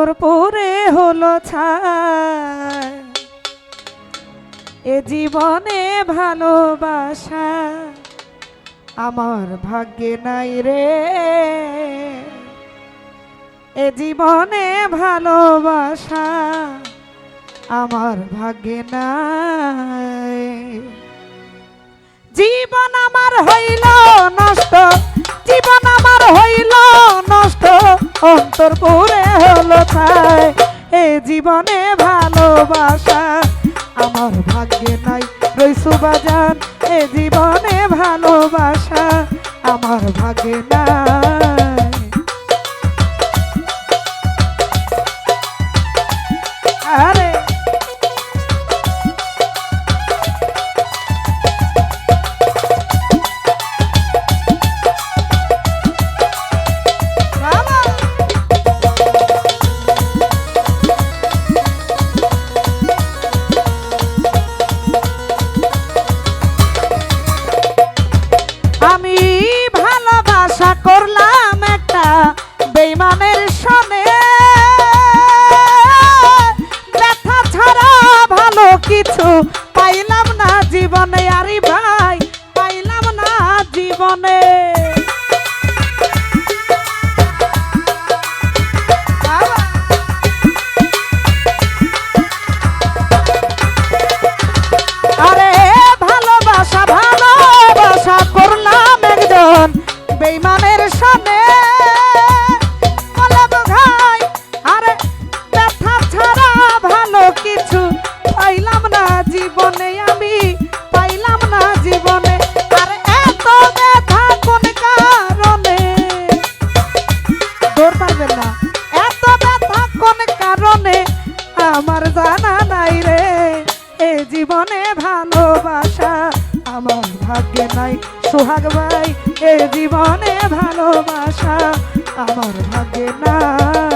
অন্তর পরে হলো ছায় এ জীবনে ভালোবাসা আমার ভাগ্যে নাই রে। এ জীবনে ভালোবাসা আমার ভাগ্যে নাই। জীবন আমার হইল নষ্ট, জীবন আমার হইল নষ্ট। অন্তর পুরে হলো তাই এ জীবনে ভালোবাসা। আমার ভাগ্যে নাই রইসু বাজান এ জীবনে ভালোবাসা। আমার ভাগ্যে নাই জীবনে আমার জানা নাই রে। এ জীবনে ভালোবাসা আমার ভাগ্যে নাই। সোহাগ ভাই, এ জীবনে ভালোবাসা আমার ভাগ্যে নাই।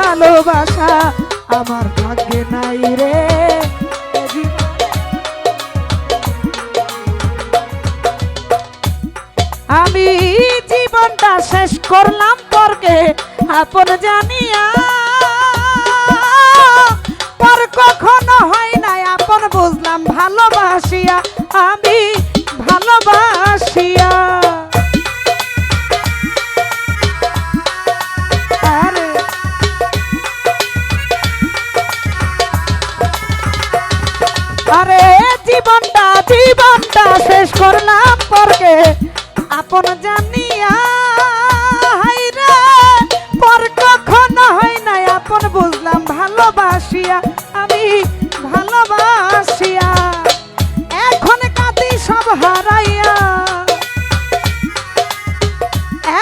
ভালোবাসা আমার ভাগ্যে নাই রে। আমি জীবনটা শেষ করলাম পরকে আপন জানিয়া। পর কখনো হয় নাই, আপন বুঝলাম ভালোবাসিয়া আমি। শেষ করলাম পরকে আপন জানিয়া হাইরে পর কখনো হয় নাই আপন বুঝলাম, ভালোবাসিয়া আমি, ভালোবাসিয়া। এখন কাঁদি সব হারাইয়া।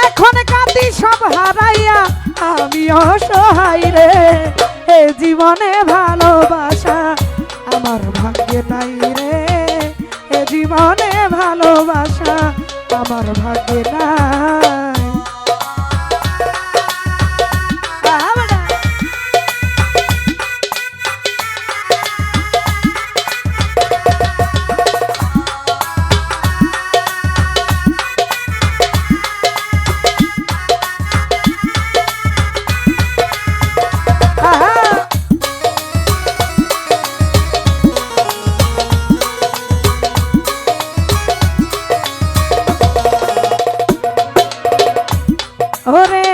এখন কাঁদি সব হারাইয়া, আমি অসহায় রে জীবনে ভালোবাসা আমার ভাগ্যে নাই ভালোবাসা আমার ভাগ্যে নাই। ওরে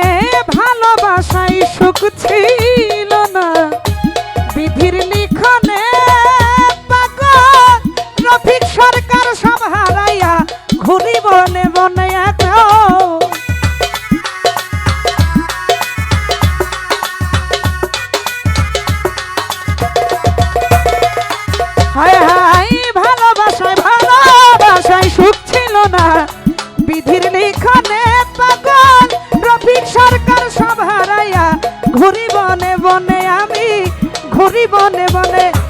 ভালোবাসায় সুখ বনে বনে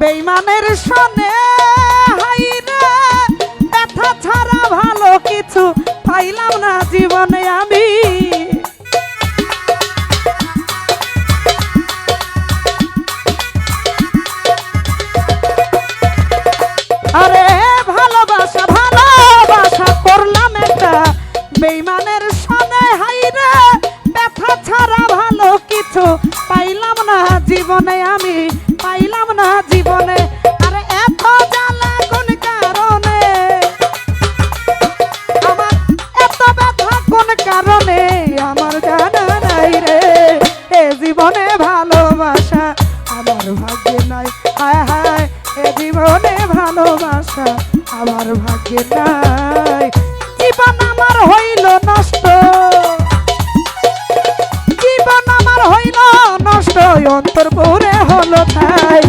বেইমানের সনে হাইরে, ব্যথা ছাড়া ভালো কিছু পাইলাম না জীবনে আমি। আরে ভালোবাসা ভালোবাসা করলাম একটা বেইমানের সনে হাইরে, ব্যথা ছাড়া ভালো কিছু পাইলাম না জীবনে আমি। ভালোবাসা আমার ভাগ্যে নাই। জীবন আমার হইল নষ্ট। জীবন আমার হইল নষ্ট। অন্তর পুরে হলো তাই